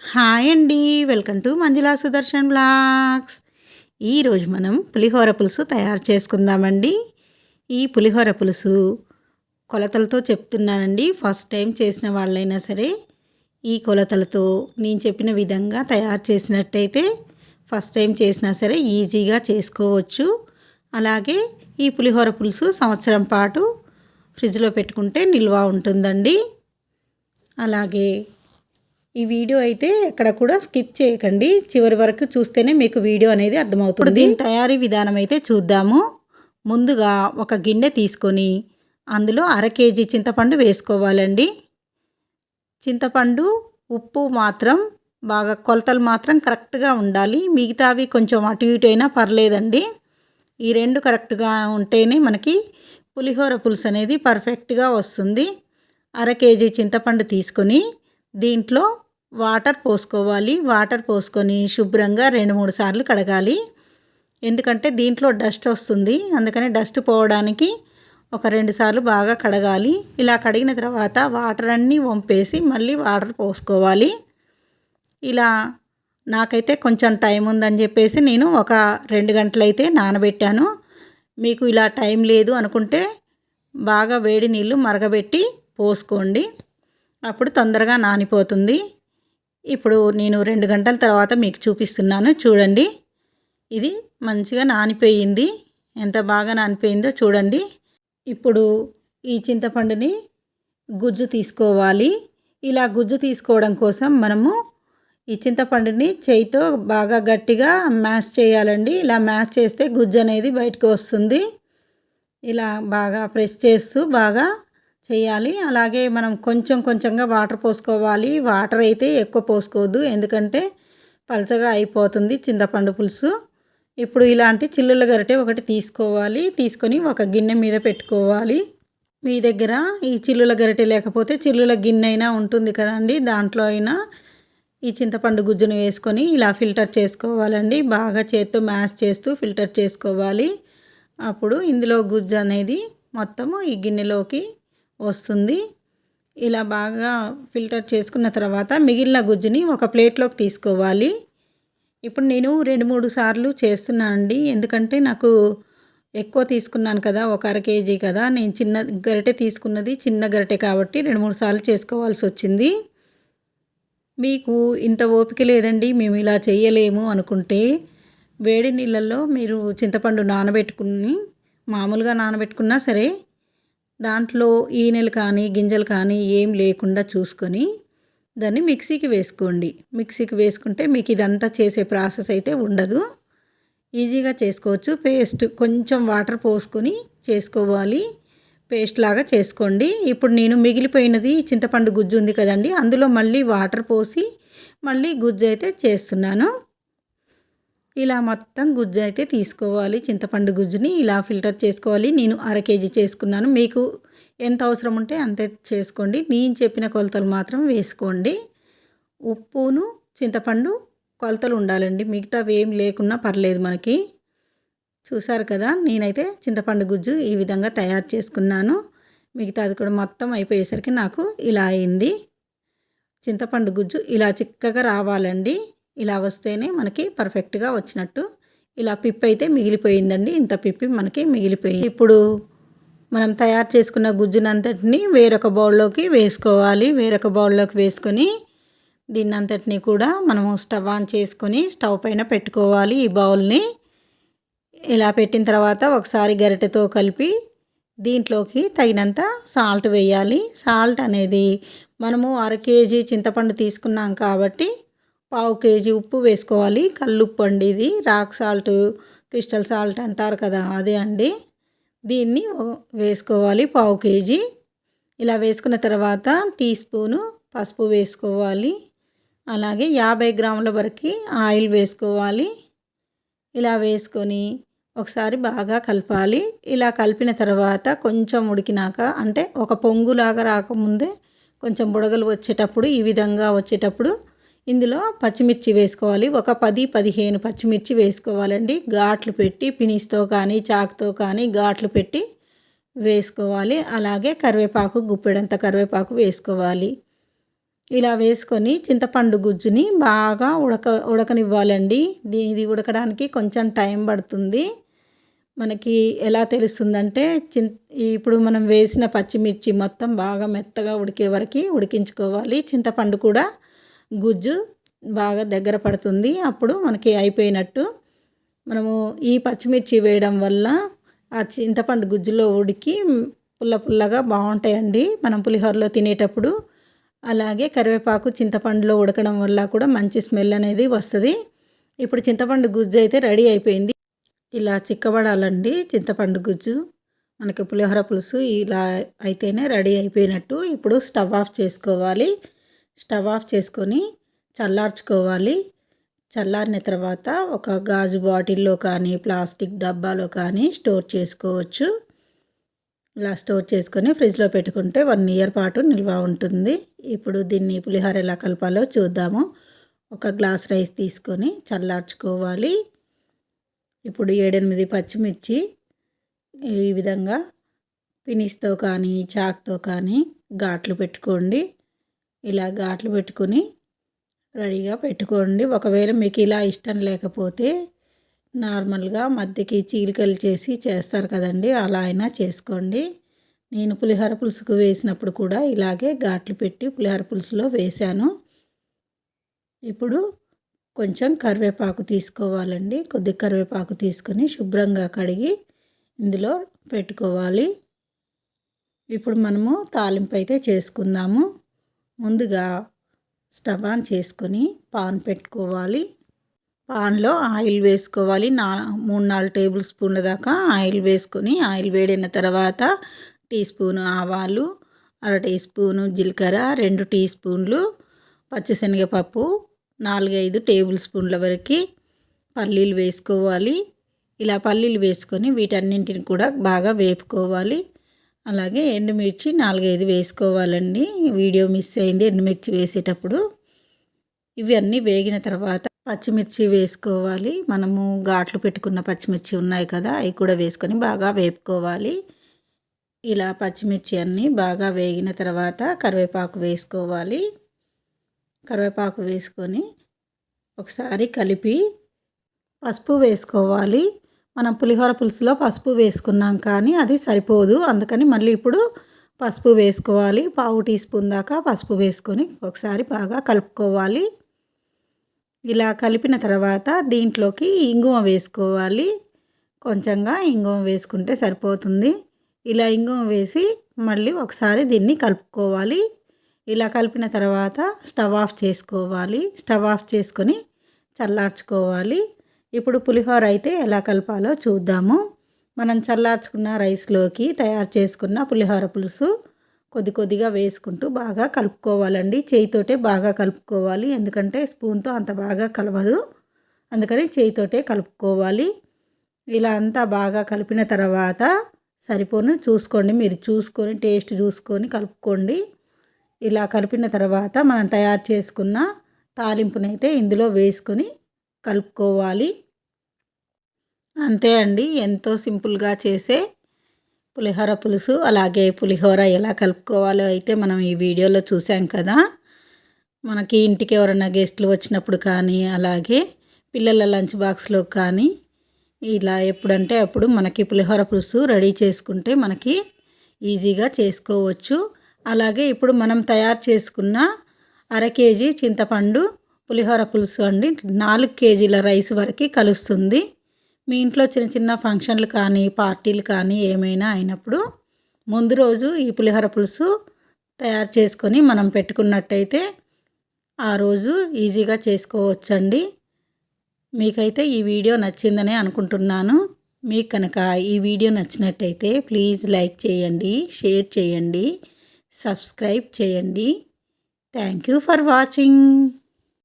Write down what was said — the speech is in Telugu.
హాయ్ అండి. Welcome to Manjula Sudarshan blogs. ఈరోజు మనం పులిహోర పులుసు తయారు చేసుకుందామండి. ఈ పులిహోర పులుసు కొలతలతో చెప్తున్నానండి. ఫస్ట్ టైం చేసిన వాళ్ళైనా సరే ఈ కొలతలతో నేను చెప్పిన విధంగా తయారు చేసినట్టయితే ఫస్ట్ టైం చేసినా సరే ఈజీగా చేసుకోవచ్చు. అలాగే ఈ పులిహోర పులుసు సంవత్సరం పాటు ఫ్రిడ్జ్లో పెట్టుకుంటే నిల్వ ఉంటుందండి. అలాగే ఈ వీడియో అయితే ఎక్కడ కూడా స్కిప్ చేయకండి. చివరి వరకు చూస్తేనే మీకు వీడియో అనేది అర్థమవుతుంది. దీని తయారీ విధానం అయితే చూద్దాము. ముందుగా ఒక గిన్నె తీసుకొని అందులో అర కేజీ చింతపండు వేసుకోవాలండి. చింతపండు ఉప్పు మాత్రం బాగా కొలతలు మాత్రం కరెక్ట్గా ఉండాలి. మిగతావి కొంచెం అటు ఇటు అయినా పర్లేదండి. ఈ రెండు కరెక్ట్గా ఉంటేనే మనకి పులిహోర పులుసు అనేది పర్ఫెక్ట్గా వస్తుంది. అర కేజీ చింతపండు తీసుకొని దీంట్లో వాటర్ పోసుకోవాలి. వాటర్ పోసుకొని శుభ్రంగా రెండు మూడు సార్లు కడగాలి. ఎందుకంటే దీంట్లో డస్ట్ వస్తుంది. అందుకని డస్ట్ పోవడానికి ఒక రెండు సార్లు బాగా కడగాలి. ఇలా కడిగిన తర్వాత వాటర్ అన్నీ వంపేసి మళ్ళీ వాటర్ పోసుకోవాలి. ఇలా నాకైతే కొంచెం టైం ఉందని చెప్పేసి నేను ఒక రెండు గంటలైతే నానబెట్టాను. మీకు ఇలా టైం లేదు అనుకుంటే బాగా వేడి నీళ్ళు మరగబెట్టి పోసుకోండి. అప్పుడు తొందరగా నానిపోతుంది. ఇప్పుడు నేను రెండు గంటల తర్వాత మీకు చూపిస్తున్నాను. చూడండి. ఇది మంచిగా నానిపోయింది. ఎంత బాగా నానిపోయిందో చూడండి. ఇప్పుడు ఈ చింతపండుని గుజ్జు తీసుకోవాలి. ఇలా గుజ్జు తీసుకోవడం కోసం మనము ఈ చింతపండుని చేయితో బాగా గట్టిగా మ్యాష్ చేయాలండి. ఇలా మ్యాష్ చేస్తే గుజ్జు అనేది బయటకు వస్తుంది. ఇలా బాగా ప్రెస్ చేస్తూ బాగా చేయాలి. అలాగే మనం కొంచెం కొంచెంగా వాటర్ పోసుకోవాలి. వాటర్ అయితే ఎక్కువ పోసుకోవద్దు. ఎందుకంటే పలచగా అయిపోతుంది చింతపండు పులుసు. ఇప్పుడు ఇలాంటి చిల్లుల గరిటె ఒకటి తీసుకోవాలి. తీసుకొని ఒక గిన్నె మీద పెట్టుకోవాలి. మీ దగ్గర ఈ చిల్లుల గరిటె లేకపోతే చిల్లుల గిన్నె అయినా ఉంటుంది కదండి. దాంట్లో అయినా ఈ చింతపండు గుజ్జును వేసుకొని ఇలా ఫిల్టర్ చేసుకోవాలండి. బాగా చేత్తో మ్యాష్ చేస్తూ ఫిల్టర్ చేసుకోవాలి. అప్పుడు ఇందులో గుజ్జు అనేది మొత్తము ఈ గిన్నెలోకి వస్తుంది. ఇలా బాగా ఫిల్టర్ చేసుకున్న తర్వాత మిగిలిన గుజ్జుని ఒక ప్లేట్లోకి తీసుకోవాలి. ఇప్పుడు నేను రెండు మూడు సార్లు చేస్తున్నానండి. ఎందుకంటే నాకు ఎక్కువ తీసుకున్నాను కదా ఒక అర కేజీ కదా. నేను చిన్న గరిటె తీసుకున్నది చిన్న గరిటె కాబట్టి రెండు మూడు సార్లు చేసుకోవాల్సి వచ్చింది. మీకు ఇంత ఓపిక లేదండి మేము ఇలా చేయలేము అనుకుంటే వేడి నీళ్ళల్లో మీరు చింతపండు నానబెట్టుకుని మామూలుగా నానబెట్టుకున్నా సరే దాంట్లో ఈనెలు కానీ గింజలు కానీ ఏం లేకుండా చూసుకొని దాన్ని మిక్సీకి వేసుకోండి. మిక్సీకి వేసుకుంటే మీకు ఇదంతా చేసే ప్రాసెస్ అయితే ఉండదు. ఈజీగా చేసుకోవచ్చు. పేస్ట్ కొంచెం వాటర్ పోసుకొని చేసుకోవాలి. పేస్ట్ లాగా చేసుకోండి. ఇప్పుడు నేను మిగిలిపోయినది చింతపండు గుజ్జు ఉంది కదండి అందులో మళ్ళీ వాటర్ పోసి మళ్ళీ గుజ్జు అయితే చేస్తున్నాను. ఇలా మొత్తం గుజ్జు అయితే తీసుకోవాలి. చింతపండు గుజ్జుని ఇలా ఫిల్టర్ చేసుకోవాలి. నేను అర కేజీ చేసుకున్నాను. మీకు ఎంత అవసరం ఉంటే అంతే చేసుకోండి. నేను చెప్పిన కొలతలు మాత్రం వేసుకోండి. ఉప్పును చింతపండు కొలతలు ఉండాలండి. మిగతా ఏం లేకున్నా పర్లేదు మనకి. చూసారు కదా నేనైతే చింతపండు గుజ్జు ఈ విధంగా తయారు చేసుకున్నాను. మిగతా అది కూడా మొత్తం అయిపోయేసరికి నాకు ఇలా అయింది. చింతపండు గుజ్జు ఇలా చిక్కగా రావాలండి. ఇలా వస్తేనే మనకి పర్ఫెక్ట్గా వచ్చినట్టు. ఇలా పిప్ అయితే మిగిలిపోయిందండి. ఇంత పిప్పి మనకి మిగిలిపోయింది. ఇప్పుడు మనం తయారు చేసుకున్న గుజ్జునంతటిని వేరొక బౌల్లోకి వేసుకోవాలి. వేరొక బౌల్లోకి వేసుకొని దీన్నంతటిని కూడా మనము స్టవ్ ఆన్ చేసుకొని స్టవ్ పైన పెట్టుకోవాలి ఈ బౌల్ని. ఇలా పెట్టిన తర్వాత ఒకసారి గరిటెతో కలిపి దీంట్లోకి తగినంత సాల్ట్ వేయాలి. సాల్ట్ అనేది మనము అర కేజీ చింతపండు తీసుకున్నాం కాబట్టి పావు కేజీ ఉప్పు వేసుకోవాలి. కల్లుప్పు అండి ఇది. రాక్ సాల్ట్ క్రిస్టల్ సాల్ట్ అంటారు కదా అదే అండి. దీన్ని వేసుకోవాలి పావు కేజీ. ఇలా వేసుకున్న తర్వాత టీ స్పూను పసుపు వేసుకోవాలి. అలాగే యాభై గ్రాముల వరకు ఆయిల్ వేసుకోవాలి. ఇలా వేసుకొని ఒకసారి బాగా కలపాలి. ఇలా కలిపిన తర్వాత కొంచెం ఉడికినాక అంటే ఒక పొంగులాగా రాకముందే కొంచెం బుడగలు వచ్చేటప్పుడు ఈ విధంగా వచ్చేటప్పుడు ఇందులో పచ్చిమిర్చి వేసుకోవాలి. ఒక పది పదిహేను పచ్చిమిర్చి వేసుకోవాలండి. ఘాట్లు పెట్టి పినిస్తో కానీ చాకుతో కానీ ఘాట్లు పెట్టి వేసుకోవాలి. అలాగే కరివేపాకు గుప్పెడంత కరివేపాకు వేసుకోవాలి. ఇలా వేసుకొని చింతపండు గుజ్జుని బాగా ఉడక ఉడకనివ్వాలండి. ఇది ఉడకడానికి కొంచెం టైం పడుతుంది. మనకి ఎలా తెలుస్తుందంటే చిన్ ఇప్పుడు మనం వేసిన పచ్చిమిర్చి మొత్తం బాగా మెత్తగా ఉడికే వరకు ఉడికించుకోవాలి. చింతపండు కూడా గుజ్జు బాగా దగ్గర పడుతుంది. అప్పుడు మనకి అయిపోయినట్టు మనము ఈ పచ్చిమిర్చి వేయడం వల్ల ఆ చింతపండు గుజ్జులో ఉడికి పుల్ల పుల్లగా బాగుంటాయండి. మనం పులిహోరలో తినేటప్పుడు అలాగే కరివేపాకు చింతపండులో ఉడకడం వల్ల కూడా మంచి స్మెల్ అనేది వస్తుంది. ఇప్పుడు చింతపండు గుజ్జు అయితే రెడీ అయిపోయింది. ఇలా చిక్కబడాలండి చింతపండు గుజ్జు. మనకి పులిహోర పులుసు ఇలా అయితేనే రెడీ అయిపోయినట్టు. ఇప్పుడు స్టవ్ ఆఫ్ చేసుకోవాలి. స్టవ్ ఆఫ్ చేసుకొని చల్లార్చుకోవాలి. చల్లారిన తర్వాత ఒక గాజు బాటిల్లో కానీ ప్లాస్టిక్ డబ్బాలో కానీ స్టోర్ చేసుకోవచ్చు. ఇలా స్టోర్ చేసుకొని ఫ్రిడ్జ్లో పెట్టుకుంటే వన్ ఇయర్ పాటు నిల్వ ఉంటుంది. ఇప్పుడు దీన్ని పులిహోర ఎలా కలపాలో చూద్దాము. ఒక గ్లాస్ రైస్ తీసుకొని చల్లార్చుకోవాలి. ఇప్పుడు ఏడెనిమిది పచ్చిమిర్చి ఈ విధంగా పినిస్తో కానీ చాక్తో కానీ ఘాట్లు పెట్టుకోండి. ఇలా ఘాట్లు పెట్టుకుని రెడీగా పెట్టుకోండి. ఒకవేళ మీకు ఇలా ఇష్టం లేకపోతే నార్మల్గా మధ్యకి చీలికలు చేసి చేస్తారు కదండి అలా అయినా చేసుకోండి. నేను పులిహోర పులుసుకు వేసినప్పుడు కూడా ఇలాగే ఘాట్లు పెట్టి పులిహోర పులుసులో వేశాను. ఇప్పుడు కొంచెం కరివేపాకు తీసుకోవాలండి. కొద్ది కరివేపాకు తీసుకొని శుభ్రంగా కడిగి ఇందులో పెట్టుకోవాలి. ఇప్పుడు మనము తాలింపు అయితే చేసుకుందాము. ముందుగా స్టవ్ ఆన్ చేసుకొని పాన్ పెట్టుకోవాలి. పాన్లో ఆయిల్ వేసుకోవాలి. నా మూడు నాలుగు టేబుల్ స్పూన్ల దాకా ఆయిల్ వేసుకొని ఆయిల్ వేడిన తర్వాత టీ స్పూను ఆవాలు అర టీ స్పూను జీలకర్ర రెండు టీ స్పూన్లు పచ్చిశనగపప్పు నాలుగైదు టేబుల్ స్పూన్ల వరకు పల్లీలు వేసుకోవాలి. ఇలా పల్లీలు వేసుకొని వీటన్నింటిని కూడా బాగా వేపుకోవాలి. అలాగే ఎండుమిర్చి నాలుగైదు వేసుకోవాలండి. వీడియో మిస్ అయింది ఎండుమిర్చి వేసేటప్పుడు. ఇవన్నీ వేగిన తర్వాత పచ్చిమిర్చి వేసుకోవాలి. మనము ఘాట్లు పెట్టుకున్న పచ్చిమిర్చి ఉన్నాయి కదా అవి కూడా వేసుకొని బాగా వేపుకోవాలి. ఇలా పచ్చిమిర్చి అన్నీ బాగా వేగిన తర్వాత కరివేపాకు వేసుకోవాలి. కరివేపాకు వేసుకొని ఒకసారి కలిపి పసుపు వేసుకోవాలి. మనం పులిహోర పులుసులో పసుపు వేసుకున్నాం కానీ అది సరిపోదు. అందుకని మళ్ళీ ఇప్పుడు పసుపు వేసుకోవాలి. పావు టీ స్పూన్ దాకా పసుపు వేసుకొని ఒకసారి బాగా కలుపుకోవాలి. ఇలా కలిపిన తర్వాత దీంట్లోకి ఇంగువ వేసుకోవాలి. కొంచెంగా ఇంగువ వేసుకుంటే సరిపోతుంది. ఇలా ఇంగువ వేసి మళ్ళీ ఒకసారి దీన్ని కలుపుకోవాలి. ఇలా కలిపిన తర్వాత స్టవ్ ఆఫ్ చేసుకోవాలి. స్టవ్ ఆఫ్ చేసుకొని చల్లార్చుకోవాలి. ఇప్పుడు పులిహోర అయితే ఎలా కలపాలో చూద్దాము. మనం చల్లార్చుకున్న రైస్లోకి తయారు చేసుకున్న పులిహోర పులుసు కొద్ది కొద్దిగా వేసుకుంటూ బాగా కలుపుకోవాలండి. చేయితోటే బాగా కలుపుకోవాలి. ఎందుకంటే స్పూన్తో అంత బాగా కలవదు. అందుకని చేయితోటే కలుపుకోవాలి. ఇలా అంతా బాగా కలిపిన తర్వాత సరిపోను. చూసుకోండి. మీరు చూసుకొని టేస్ట్ చూసుకొని కలుపుకోండి. ఇలా కలిపిన తర్వాత మనం తయారు చేసుకున్న తాలింపునైతే ఇందులో వేసుకొని కలుపుకోవాలి. అంతే అండి. ఎంతో సింపుల్గా చేసే పులిహోర పులుసు అలాగే పులిహోర ఎలా కలుపుకోవాలో అయితే మనం ఈ వీడియోలో చూసాం కదా. మనకి ఇంటికి ఎవరైనా గెస్ట్లు వచ్చినప్పుడు కానీ అలాగే పిల్లల లంచ్ బాక్స్లో కానీ ఇలా ఎప్పుడంటే అప్పుడు మనకి పులిహోర పులుసు రెడీ చేసుకుంటే మనకి ఈజీగా చేసుకోవచ్చు. అలాగే ఇప్పుడు మనం తయారు చేసుకున్న అర కేజీ చింతపండు పులిహోర పులుసు అండి. నాలుగు కేజీల రైస్ వరకు కలుస్తుంది. మీ ఇంట్లో చిన్న చిన్న ఫంక్షన్లు కానీ పార్టీలు కానీ ఏమైనా అయినప్పుడు ముందు రోజు ఈ పులిహోర పులుసు తయారు చేసుకొని మనం పెట్టుకున్నట్టయితే ఆ రోజు ఈజీగా చేసుకోవచ్చండి. మీకైతే ఈ వీడియో నచ్చిందని అనుకుంటున్నాను. మీకు కనుక ఈ వీడియో నచ్చినట్టయితే ప్లీజ్ లైక్ చేయండి షేర్ చేయండి సబ్స్క్రైబ్ చేయండి. Thank you for watching.